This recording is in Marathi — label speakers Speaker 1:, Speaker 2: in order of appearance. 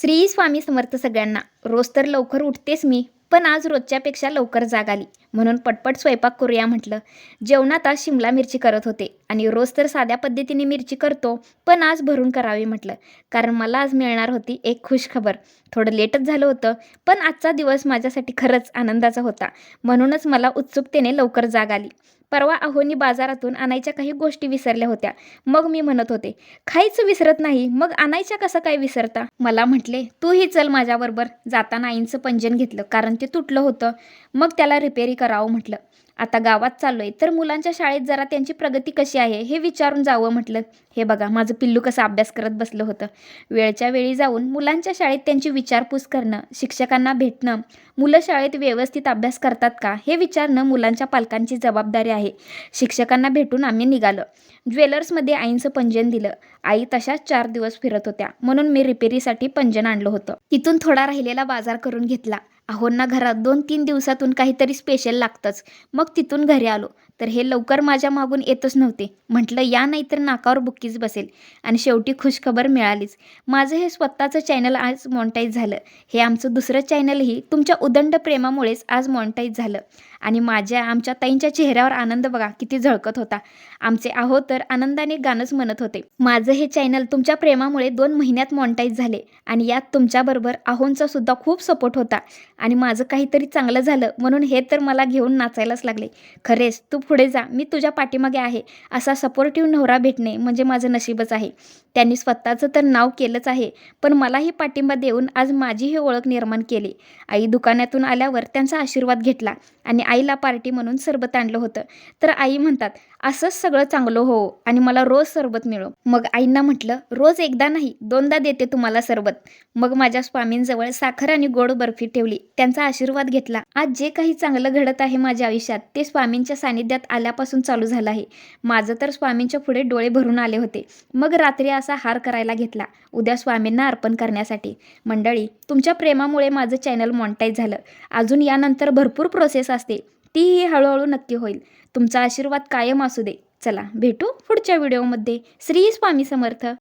Speaker 1: श्री स्वामी समर्थ सगळ्यांना. रोज तर लवकर उठतेच मी पण आज रोजच्यापेक्षा लवकर जाग आली. म्हणून पटपट स्वयंपाक करूया म्हटलं. जेवणात आज शिमला मिरची करत होते आणि रोज तर साध्या पद्धतीने मिरची करतो पण आज भरून करावी म्हटलं. कारण मला आज मिळणार होती एक खुश खबर. थोडं लेटच झालं होतं पण आजचा दिवस माझ्यासाठी खरंच आनंदाचा होता. म्हणूनच मला उत्सुकतेने लवकर जाग आली. परवा अहोनी बाजारातून आणायच्या काही गोष्टी विसरल्या होत्या. मग मी म्हणत होते खायचं विसरत नाही मग आणायच्या कसं काय विसरता? मला म्हटले तूही चल माझ्याबरोबर. जाताना आईंचं पंजन घेतलं कारण ते तुटलं होतं. मग त्याला रिपेरी करावं म्हटलं. आता गावात चाललोय तर मुलांच्या शाळेत जरा त्यांची प्रगती कशी आहे हे विचारून जावं म्हटलं. हे बघा माझं पिल्लू कसं अभ्यास करत बसलं होतं. वेळच्या वेळी जाऊन मुलांच्या शाळेत त्यांची विचारपूस करणं शिक्षकांना भेटणं मुलं शाळेत व्यवस्थित अभ्यास करतात का हे विचारणं मुलांच्या पालकांची जबाबदारी आहे. शिक्षकांना भेटून आम्ही निघालो. ज्वेलर्समध्ये आईंचं पंजन दिलं. आई तशाच चार दिवस फिरत होत्या. म्हणून मी रिपेरीसाठी पंजन आणलं होतं. तिथून थोडा राहिलेला बाजार करून घेतला. अहोंना घरात दोन तीन दिवसातून काहीतरी स्पेशल लागतंच. मग तिथून घरी आलो. तर हे लवकर माझ्या मागून येतच नव्हते. म्हटलं या नाही तर नाकावर बुक्कीच बसेल. आणि शेवटी खुशखबर मिळालीच. माझं हे स्वतःचं चॅनल आज मॉनिटाईज झालं. हे आमचं दुसरं चॅनलही तुमच्या उदंड प्रेमामुळेच आज मॉनिटाईज झालं. आणि माझ्या आमच्या ताईंच्या चेहऱ्यावर आनंद बघा किती झळकत होता. आमचे आहो तर आनंदाने गाणंच म्हणत होते. माझं हे चॅनल तुमच्या प्रेमामुळे दोन महिन्यात मॉनिटाईज झाले. आणि यात तुमच्याबरोबर आहोंचा सुद्धा खूप सपोर्ट होता. आणि माझं काहीतरी चांगलं झालं म्हणून हे तर मला घेऊन नाचायलाच लागले. खरेच तू पुढे जा मी तुझ्या पाठीमागे आहे. असा सपोर्टिव्ह नवरा भेटणे म्हणजे माझं नशीबच आहे. त्यांनी स्वतःचं तर नाव केलंच आहे पण मलाही पाठिंबा देऊन आज माझी ही ओळख निर्माण केली. आई दुकानातून आल्यावर त्यांचा आशीर्वाद घेतला आणि आईला पार्टी म्हणून सरबत आणलं होतं. तर आई म्हणतात असंच सगळं चांगलं हो आणि मला रोज सरबत मिळो. मग आईंना म्हटलं रोज एकदा नाही दोनदा देते तुम्हाला सरबत. मग माझ्या स्वामींजवळ साखर आणि गोड बर्फी ठेवली. त्यांचा आशीर्वाद घेतला. आज जे काही चांगलं घडत आहे माझ्या आयुष्यात ते स्वामींच्या सानिध्यात आल्यापासून चालू झालं आहे. माझं तर स्वामींच्या पुढे डोळे भरून आले होते. मग रात्री असा हार करायला घेतला. उद्या स्वामींना अर्पण करण्यासाठी. मंडळी तुमच्या प्रेमामुळे माझं चॅनल मॉनिटाईज झालं. अजून यानंतर भरपूर प्रोसेस असते तीही हळूहळू नक्की होईल. तुमचा आशीर्वाद कायम असू दे. चला भेटू पुढच्या व्हिडिओमध्ये. श्री स्वामी समर्थ.